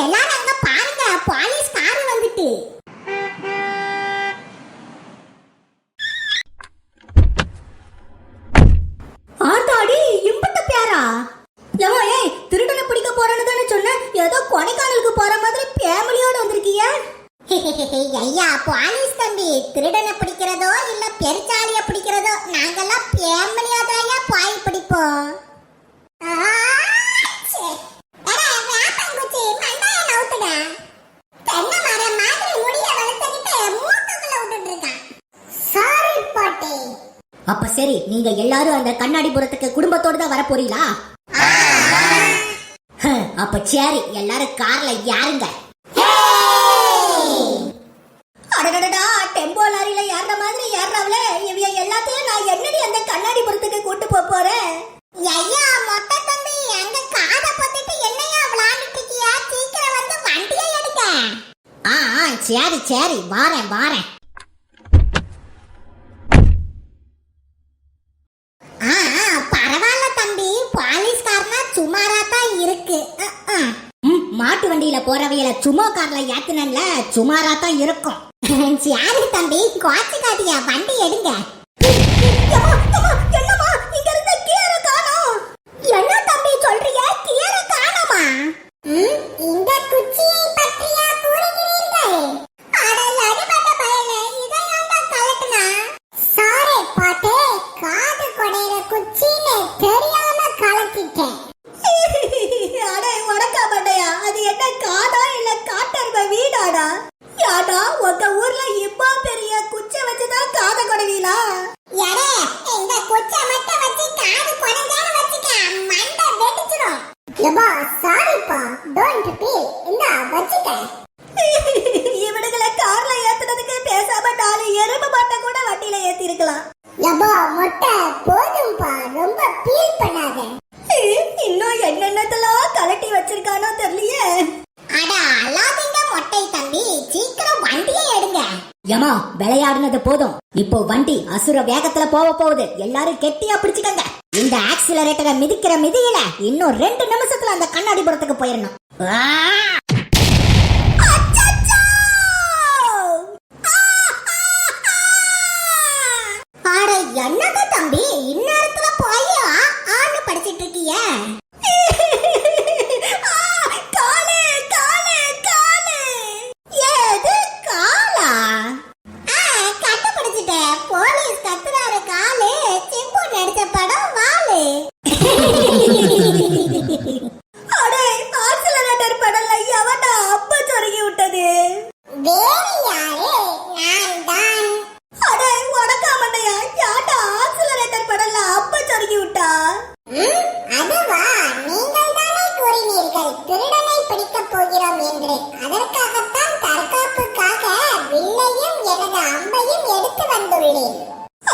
எல்லாரும் அங்க பாருங்க போலீஸ் கார் வந்துட்டு. ஆத்தாடி இம்பட்ட பேரா? ஏமா ஏய் திருடனை பிடிக்க போறேன்னு தானே சொன்னேன் ஏதோ கொடைக்கானலுக்கு போற மாதிரி ஃபேமிலியோட வந்திருக்கீங்க ஐயா போலீஸ் தம்பி திருடனை பிடிக்கிறதோ இல்ல பெருச்சாலிய பிடிக்கிறதோ நாங்கெல்லாம் ஃபேமிலியா தாயா பாய் பிடிப்போம் ஆ, சே. அட, வேப்பங்குச்சி, மண்டைய நவுத்துடா. தென்னை மரம் மாதிரி முடிய வளர்த்துக்கிட்டு மூக்குக்குள்ள விட்டுட்டு இருக்கான். Sorry, பாட்டி. அப்ப சரி நீங்க எல்லாரும் அந்த கண்ணாடிபுரத்துக்கு குடும்பத்தோடு தான் வர போறீங்களா அப்ப சரி எல்லாரும் கார்ல யாருங்க அடடடடா டெம்போ லாரியில ஏறுற மாதிரி ஏறாவல இவைய எல்லாத்தையும் நான் என்னடி அந்த கண்ணாடிபுரத்துக்கு கூட்டு போக போறேன்? ஐயா, மொத்த தம்பி, அங்க காதை பத்திட்டு என்னையா விளையாண்டுட்டு இருக்கியா? சீக்கிரம் வந்து வண்டியை எடுக்க ஆ ஆ, சரி சரி வாரேன் வாரேன் ஆ, ஆ, பரவாயில்ல தம்பி போலீஸ்காரனா சுமாரா தான் இருக்கு அஹ், அஹ். ம், மாட்டு வண்டியில போறவையில சும்மா கார்ல ஏத்துனல சுமாரா தான் இருக்கும் யாரு தம்பி குவாச்சு காட்டியா வண்டி எடுங்க. கீரை காணோம். என்ன தம்பி சொல்றீங்க கியர காணோமா? காதை ஏமா விளையாடுனது போதும். இப்போ வண்டி அசுர வேகத்துல போக போகுது. எல்லாரும் கெட்டியா பிடிச்சுக்கங்க. இந்த ஆக்சிலரேட்டரை மிதிக்கிற மிதியில இன்னும் ரெண்டு நிமிஷத்துல அந்த கண்ணாடி புறத்துக்கு போயிடணும் என்னது தம்பி? இன்னும்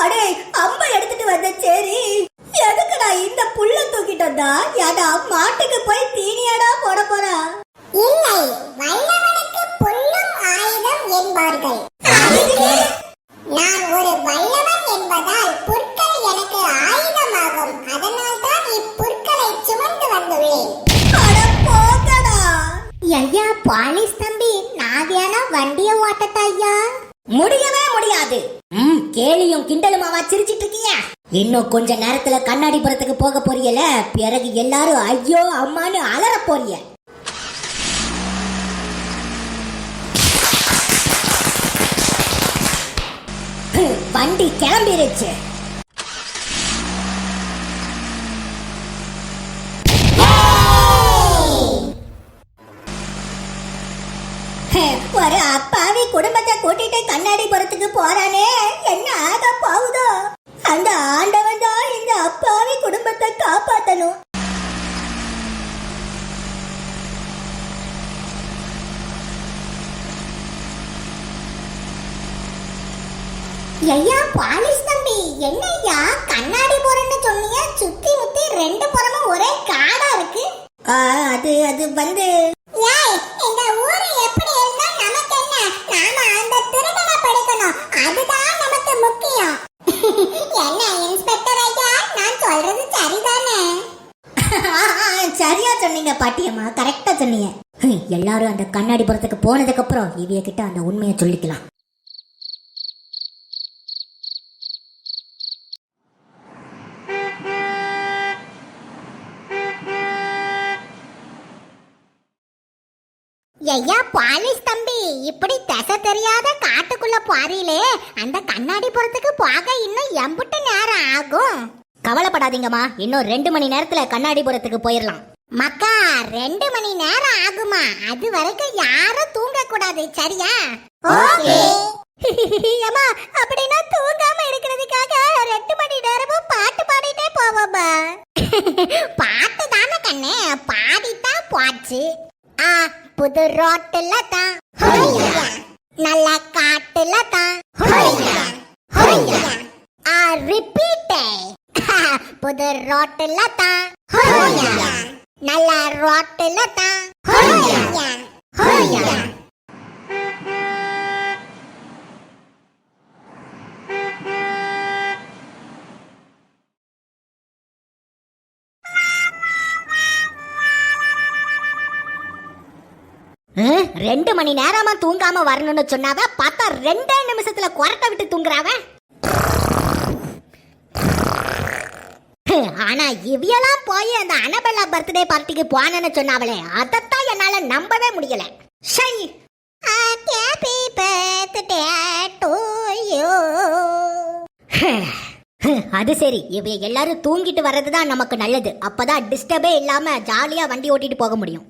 அடே அம்ப எடுத்துட்டு வந்த சரி எதுக்குடா இந்த புல்ல தூக்கிட்டு வந்தா? யாடா மாட்டுக்கு போய் தீனியாடா போட போறா? இல்லை வல்லவனுக்கு புல்லும் ஆயுதம் என்பார்கள். நான் ஒரு வல்லவன் என்பதால் புற்கள் எனக்கு ஆயுதமாகும். அதனால் தான் இப்புற்களை சுமந்து வந்துள்ளேன். ஐயா போலீஸ் தம்பி நான் வேணா வண்டிய ஓட்டட்டா ஐயா? கிண்டலுமாவா சிரிச்சிட்டு இருக்கீங்க இன்னும் கொஞ்ச நேரத்துல கண்ணாடி புறத்துக்கு போக போறியல? பிறகு எல்லாரும் ஐயோ அம்மான்னு அலற போறிய. வண்டி கிளம்பிருச்சு. ஒரு அப்பா குடும்பத்தை கூட்டிட்டு கண்ணாடி புறத்துக்கு போறானே? என்ன ஆக போகுதோ? அந்த ஆண்டவன் தான் இந்த அப்பாவி குடும்பத்தை காப்பாத்தணும். ஐயா போலீஸ் தம்பி என்னய்யா? கண்ணாடி போறன்னு சொன்னியா சுத்தி முத்தி ரெண்டு புறமும் ஒரே காடா இருக்கு. அது அது வந்து ஏய் இந்த ஊரு எப்படி இருந்தா நமக்கு என்ன நாம அந்த திருடனை பிடிக்கணும் அதுதான் நமக்கு முக்கியம் என்ன இன்ஸ்பெக்டர் ஐயா நான் சொல்றது சரிதானே சரியா சொன்னீங்க பாட்டியம்மா. கரெக்டா சொன்னீங்க. எல்லாரும் அந்த கண்ணாடி புறத்துக்கு போனதுக்கு அப்புறம் இவிய கிட்ட அந்த உண்மையை சொல்லிக்கலாம். ஐயா பாலிஸ் தம்பி. இப்படி திசை தெரியாத காட்டுக்குள்ள போறீங்களே. அந்த கண்ணாடி புறத்துக்கு போக இன்னும் எம்புட்டு நேரம் ஆகும். கவலைப்படாதீங்கம்மா. இன்னும் ரெண்டு மணி நேரத்துல கண்ணாடிபுரத்துக்கு போயிடலாம் மக்கா ரெண்டு மணி நேரம் ஆகுமா? அது வரைக்கும் யாரும் தூங்க கூடாது சரியா அம்மா அப்படின்னா தூங்காம இருக்கிறதுக்காக ரெண்டு மணி நேரமும் பாட்டு பாடிட்டே போவோம்மா. பாட்டு தானே கண்ணே பாடித்தான் போச்சு. ஆ புது ரோட்டுல தான். நல்ல காட்டுல தான். ஆ ரிப்பீட் புது ரோட்டுல தான். ஹொய்யா. ரெண்டு மணி நேரமா தூங்காம வரணும்னு சொன்னாவ பார்த்தா ரெண்டே நிமிஷத்துல குரட்டை விட்டு தூங்குறாவ ஹம், இவியெல்லாம் போய் அந்த அனபெல்லா பர்த்டே பார்ட்டிக்கு போனேன்னு சொன்னாவளே அதைத்தான் என்னால நம்பவே முடியல. ஷை! ஹாப்பி பர்த்டே டு யூ அது சரி இவைய எல்லாரும் தூங்கிட்டு வர்றது தான் நமக்கு நல்லது. அப்பதான் டிஸ்டர்பே இல்லாம ஜாலியா வண்டி ஓட்டிட்டு போக முடியும்.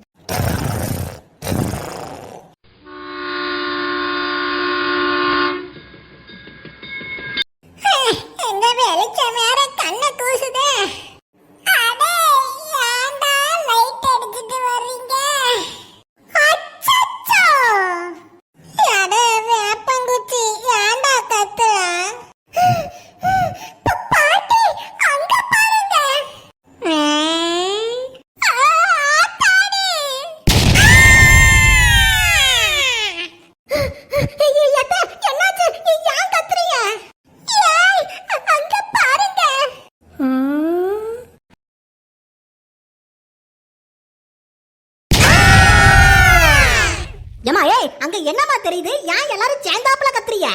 அங்க என்னமா தெரியுது? ஏன் எல்லாரும் சேர்ந்தாப்புல கத்துறீங்க?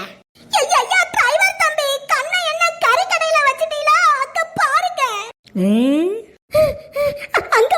ஐயா ஐயா டிரைவர் தம்பி கண்ணை என்ன கறி கடையில வச்சிட்டீங்களா? அங்க பாருங்க. அங்க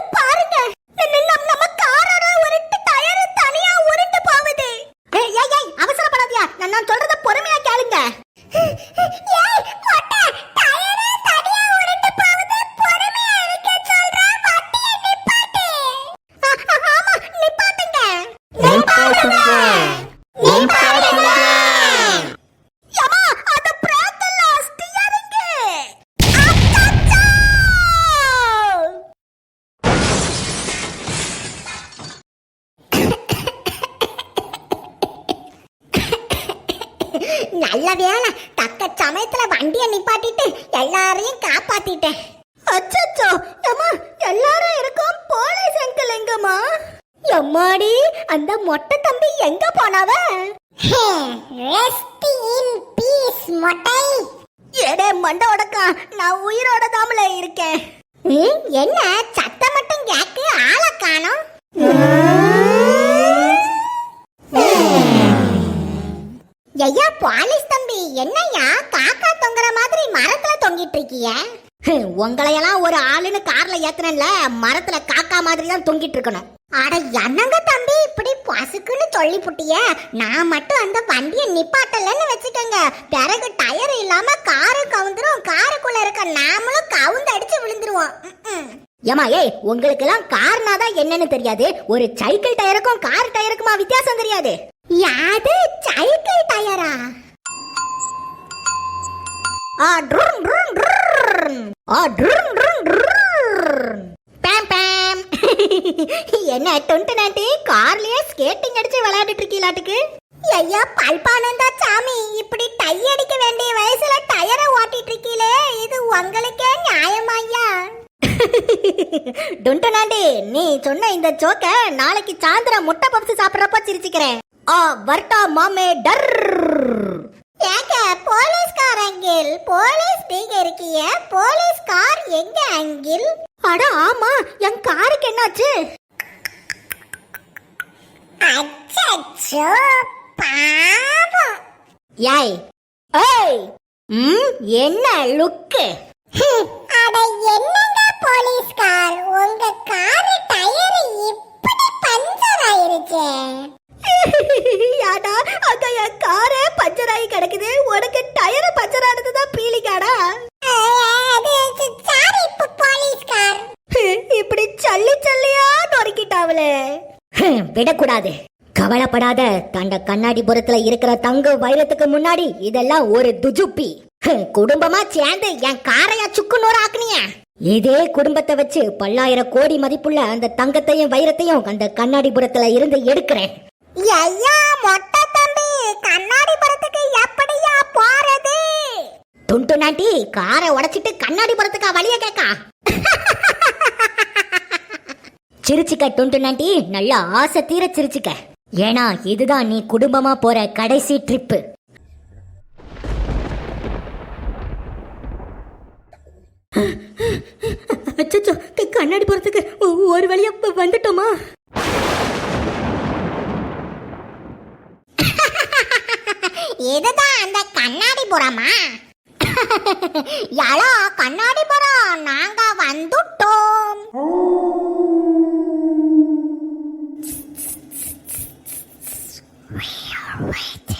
நல்ல தக்க சமயத்துல வண்டியை நிப்பாட்டிட்டு எல்லாரையும் காப்பாத்திட்டேன். அச்சச்சோ அம்மா எல்லாரும் இருக்கோம் போலீஸ் அங்கிள் எங்கம்மா? எம்மாடி அந்த மொட்டை தம்பி எங்க போனவ? ரெஸ்ட் இன் பீஸ் மொட்டை. ஏடே மண்டை உடக்கா நான் உயிரோட தாமல இருக்கேன். என்ன சத்தம் மட்டும் கேக்கு ஆளை காணோம்? ஐயா போலீஸ் தம்பி என்னய்யா? காக்கா தொங்குற மாதிரி மரத்துல தொங்கிட்டு இருக்கிய ஹம், உங்களையெல்லாம் ஒரு ஆளுன்னு கார்ல ஏத்துனேன்ல மரத்துல காக்கா மாதிரி தான் தொங்கிட்டு இருக்கணும் அட என்னங்க தம்பி இப்படி பசுக்குன்னு சொல்லி புட்டிய நான் மட்டும் அந்த வண்டியை நிப்பாட்டலன்னு வச்சுக்கோங்க. பிறகு டயர் இல்லாம காரு கவுந்துரும் காருக்குள்ள இருக்க நாமளும் கவுந்து அடிச்சு விழுந்துருவோம். ஏமா ஏய் உங்களுக்கு எல்லாம் கார்னா தான் என்னன்னு தெரியாது. ஒரு சைக்கிள் டயருக்கும் கார் டயருக்குமா வித்தியாசம் தெரியாது? யாது ஆ ட்ரும் ட்ரும் ட்ரும். ஆ ட்ரும் ட்ரும் ட்ரும். பேம் பேம். என்ன டொண்டு நாட்டி? கார்லயே ஸ்கேட்டிங் அடிச்சு விளையாடிட்டு இருக்கீங்களாட்டுக்கு? ஐயா பல்பானந்தா சாமி. இப்படி டை அடிக்க வேண்டிய வயசுல டயரை ஓட்டிட்டு இருக்கீங்களே. இது உங்களுக்கே நியாயமா ஐயா? நாண்டி நீ சொன்ன இந்த ஜோக்க நாளைக்கு சாயந்தரம் முட்டை பப்ஸ் சாப்பிடுறப்ப சிரிச்சுக்கிறேன். ஆ வர்ட்டா மாமே டர். ஏங்க போலீஸ்கார் அங்கில் போலீஸ் நீங்க இருக்கீங்க. போலீஸ் கார் எங்க அங்கில்? அட ஆமா என் காருக்கு என்னாச்சு? அச்சோ பாவம். யாய் ஏய் ம் என்ன லுக்கு? அட என்னங்க போலீஸ்கார்? உங்க கார் டயர் இப்படி பஞ்சர் ஆயிருச்சே. யாடா அங்க என் காரே பஞ்சர் ஆகி கிடக்குது. உனக்கு டயர் பஞ்சர் ஆனதுதான் பீலிங்காடா. இப்படி சல்லி சல்லியா நொறுக்கிட்டாவளே. விடக்கூடாது. கவலைப்படாத. தண்ட கண்ணாடி புறத்துல இருக்கிற தங்க வைரத்துக்கு முன்னாடி இதெல்லாம் ஒரு துஜுப்பி. குடும்பமா சேர்ந்து என் காரையா சுக்குநூறு ஆக்குனிய. இதே குடும்பத்தை வச்சு பல்லாயிரம் கோடி மதிப்புள்ள அந்த தங்கத்தையும் வைரத்தையும் அந்த கண்ணாடி புறத்துல இருந்து எடுக்கிறேன். ஐயா மொட்டை தம்பி கண்ணாடி படத்துக்கு எப்படியா போறது? துண்டு நாட்டி காரை உடைச்சிட்டு கண்ணாடிபுரத்துக்கா வழிய கேக்கா சிரிச்சுக்க துண்டு நாட்டி நல்ல ஆசை தீர சிரிச்சுக்க. ஏன்னா இதுதான் நீ குடும்பமா போற கடைசி ட்ரிப்பு. அச்சோ கண்ணாடி போறதுக்கு ஒரு வழியா வந்துட்டோமா? இதுதான் அந்த கண்ணாடி புறமா? யாழோ கண்ணாடி புறம். நாங்க வந்துட்டோம். Wait.